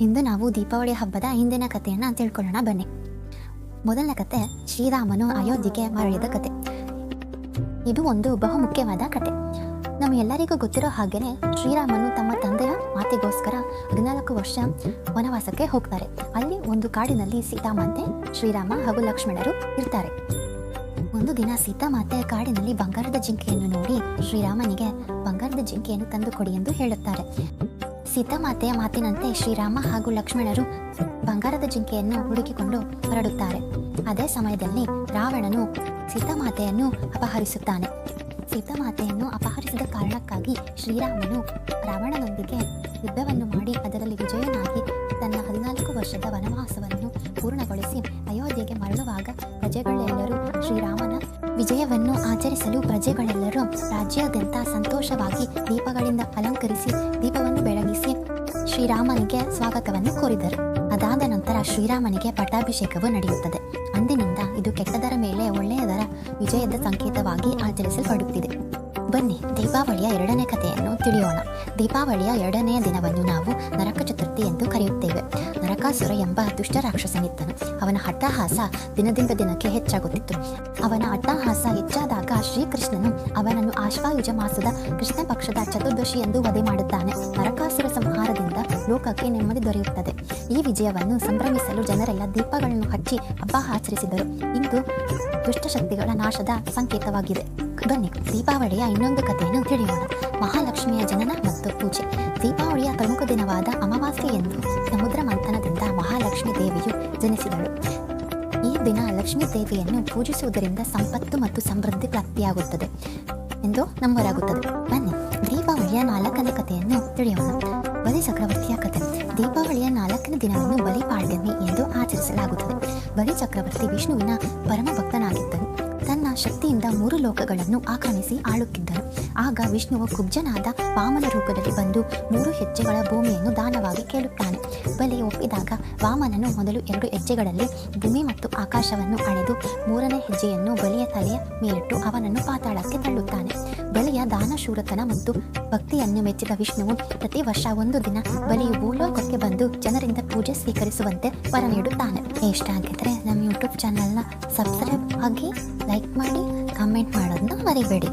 ಇಂದು ನಾವು ದೀಪಾವಳಿ ಹಬ್ಬದ ಹಿಂದಿನ ಕಥೆಯನ್ನ ತಿಳ್ಕೊಳ್ಳೋಣ, ಬನ್ನಿ. ಮೊದಲನೇ ಕತೆ ಶ್ರೀರಾಮನು ಅಯೋಧ್ಯೆಗೆ ಮರಳಿದ ಕತೆ. ಇದು ಒಂದು ಬಹುಮುಖ್ಯವಾದ ಕತೆ. ನಮ್ಮ ಎಲ್ಲರಿಗೂ ಗೊತ್ತಿರೋ ಹಾಗೇನೆ ಶ್ರೀರಾಮನು ತಮ್ಮ ತಂದೆಯ ಮಾತಿಗೋಸ್ಕರ ಹದಿನಾಲ್ಕು ವರ್ಷ ವನವಾಸಕ್ಕೆ ಹೋಗ್ತಾರೆ. ಅಲ್ಲಿ ಒಂದು ಕಾಡಿನಲ್ಲಿ ಸೀತಾಮಾತೆ, ಶ್ರೀರಾಮ ಹಾಗೂ ಲಕ್ಷ್ಮಣರು ಇರ್ತಾರೆ. ಒಂದು ದಿನ ಸೀತಾಮಾತೆ ಕಾಡಿನಲ್ಲಿ ಬಂಗಾರದ ಜಿಂಕೆಯನ್ನು ನೋಡಿ ಶ್ರೀರಾಮನಿಗೆ ಬಂಗಾರದ ಜಿಂಕೆಯನ್ನು ತಂದು ಕೊಡಿ ಎಂದು ಹೇಳುತ್ತಾರೆ. ಸೀತಾಮಾತೆಯ ಮಾತಿನಂತೆ ಶ್ರೀರಾಮ ಹಾಗೂ ಲಕ್ಷ್ಮಣರು ಬಂಗಾರದ ಜಿಂಕೆಯನ್ನು ಹುಡುಕಿಕೊಂಡು ಹೊರಡುತ್ತಾರೆ. ಅದೇ ಸಮಯದಲ್ಲಿ ರಾವಣನು ಸೀತಾಮಾತೆಯನ್ನು ಅಪಹರಿಸುತ್ತಾನೆ. ಸೀತಾಮಾತೆಯನ್ನು ಅಪಹರಿಸಿದ ಕಾರಣಕ್ಕಾಗಿ ಶ್ರೀರಾಮನು ರಾವಣನೊಂದಿಗೆ ಯುದ್ಧವನ್ನು ಮಾಡಿ ಅದರಲ್ಲಿ ವಿಜಯನಾಗಿ ತನ್ನ ಹದಿನಾಲ್ಕು ವರ್ಷದ ವನವಾಸವನ್ನು ಪೂರ್ಣಗೊಳಿಸಿ ಅಯೋಧ್ಯೆಗೆ ಮರಳುವಾಗ ಪ್ರಜೆಗಳೆಲ್ಲರೂ ಶ್ರೀರಾಮನ ವಿಜಯವನ್ನು ಆಚರಿಸಲು ಪ್ರಜೆಗಳೆಲ್ಲರೂ ರಾಜ್ಯಾದ್ಯಂತ ಸಂತೋಷವಾಗಿ ದೀಪಗಳಿಂದ ಅಲಂಕರಿಸಿ ದೀಪವನ್ನು ಶ್ರೀರಾಮನಿಗೆ ಸ್ವಾಗತವನ್ನು ಕೋರಿದರು. ಅದಾದ ನಂತರ ಶ್ರೀರಾಮನಿಗೆ ಪಟ್ಟಾಭಿಷೇಕವು ನಡೆಯುತ್ತದೆ. ಅಂದಿನಿಂದ ಇದು ಕೆಟ್ಟದರ ಮೇಲೆ ಒಳ್ಳೆಯದರ ವಿಜಯದ ಸಂಕೇತವಾಗಿ ಆಚರಿಸಲ್ಪಡುತ್ತಿದೆ. ಬನ್ನಿ, ದೀಪಾವಳಿಯ ಎರಡನೇ ಕಥೆಯನ್ನು ತಿಳಿಯೋಣ. ದೀಪಾವಳಿಯ ಎರಡನೆಯ ದಿನವನ್ನು ನಾವು ನರಕ ಚತುರ್ಥಿ ಎಂದು ಕರೆಯುತ್ತೇವೆ. ನರಕಾಸುರ ಎಂಬ ದುಷ್ಟ ರಾಕ್ಷಸನಿದ್ದನು. ಅವನ ಹಟ್ಟಹಾಸ ದಿನದಿಂದ ದಿನಕ್ಕೆ ಹೆಚ್ಚಾಗುತ್ತಿತ್ತು. ಅವನ ಅಟ್ಟಹಾಸ ಹೆಚ್ಚಾದಾಗ ಶ್ರೀಕೃಷ್ಣನು ಅವನನ್ನು ಆಶ್ವಾಯುಜ ಮಾಸದ ಕೃಷ್ಣ ಪಕ್ಷದ ಚತುರ್ದಶಿ ಎಂದು ವಧೆ ಮಾಡುತ್ತಾನೆ. ನರಕಾಸುರ ಸಂಹಾರದಿಂದ ಲೋಕಕ್ಕೆ ನೆಮ್ಮದಿ ದೊರೆಯುತ್ತದೆ. ಈ ವಿಜಯವನ್ನು ಸಂಭ್ರಮಿಸಲು ಜನರೆಲ್ಲ ದೀಪಗಳನ್ನು ಹಚ್ಚಿ ಹಬ್ಬ ಆಚರಿಸಿದರು. ಇಂದು ದುಷ್ಟಶಕ್ತಿಗಳ ನಾಶದ ಸಂಕೇತವಾಗಿದೆ. ಬನ್ನಿ, ದೀಪಾವಳಿಯ ಇನ್ನೊಂದು ಕಥೆಯನ್ನು ತಿಳಿಯೋಣ. ಮಹಾಲಕ್ಷ್ಮಿಯ ಜನನ ಮತ್ತು ಪೂಜೆ. ದೀಪಾವಳಿಯ ಪ್ರಮುಖ ದಿನವಾದ ಅಮಾವಾಸ್ಯೆ ಲಕ್ಷ್ಮೀ ದೇವಿಯನ್ನು ಪೂಜಿಸುವುದರಿಂದ ಸಂಪತ್ತು ಮತ್ತು ಸಮೃದ್ಧಿ ಪ್ರಾಪ್ತಿಯಾಗುತ್ತದೆ. ಎಂದು ನಂಬಲಾಗುತ್ತದೆ. ಬನ್ನಿ, ದೀಪಾವಳಿಯ ನಾಲ್ಕನೇ ಕಥೆಯನ್ನು ತಿಳಿಯೋಣ. ಬಲಿ ಚಕ್ರವರ್ತಿಯ ಕಥೆ ದೀಪಾವಳಿಯ ನಾಲ್ಕನೇ ದಿನವನ್ನು ಬಲಿ ಪಾಡ್ಯಮಿ ಎಂದು ಆಚರಿಸಲಾಗುತ್ತದೆ. ಬಲಿ ಚಕ್ರವರ್ತಿ ವಿಷ್ಣುವಿನ ಪರಮ ಭಕ್ತನಾಗಿದ್ದನು ತನ್ನ ಶಕ್ತಿಯಿಂದ ಮೂರು ಲೋಕಗಳನ್ನು ಆಕ್ರಮಿಸಿ ಆಳುತ್ತಿದ್ದರು. ಆಗ ವಿಷ್ಣುವು ಕುಬ್ಜನಾದ ವಾಮನ ರೂಪದಲ್ಲಿ ಬಂದು ಮೂರು ಹೆಜ್ಜೆಗಳ ಭೂಮಿಯನ್ನು ದಾನವಾಗಿ ಕೇಳುತ್ತಾನೆ. ಬಲಿ ಒಪ್ಪಿದಾಗ ವಾಮನನು ಮೊದಲು ಎರಡು ಹೆಜ್ಜೆಗಳಲ್ಲಿ ಭೂಮಿ ಮತ್ತು ಆಕಾಶವನ್ನು ಅಳೆದು ಮೂರನೇ ಹೆಜ್ಜೆಯನ್ನು ಬಲಿಯ ತಲೆಯ ಮೇಲಿಟ್ಟು ಅವನನ್ನು ಪಾತಾಳಕ್ಕೆ ತಳ್ಳುತ್ತಾನೆ. ಬಲಿಯ ದಾನಶೂರತನ ಮತ್ತು ಭಕ್ತಿಯನ್ನು ಮೆಚ್ಚಿದ ವಿಷ್ಣುವು ಪ್ರತಿ ವರ್ಷ ಒಂದು ದಿನ ಬಲಿಯು ಭೂಲೋಕಕ್ಕೆ ಬಂದು ಜನರಿಂದ ಪೂಜೆ ಸ್ವೀಕರಿಸುವಂತೆ ವರ ನೀಡುತ್ತಾನೆ. ಇಷ್ಟ ಆಗಿದ್ರೆ ನಮ್ಮ ಯೂಟ್ಯೂಬ್ ಚಾನಲ್ನ ಸಬ್ಸ್ಕ್ರೈಬ್ ಆಗಿ ಲೈಕ್ ಮಾಡಿ ಕಮೆಂಟ್ ಮಾಡೋದನ್ನ ಮರಿಬೇಡಿ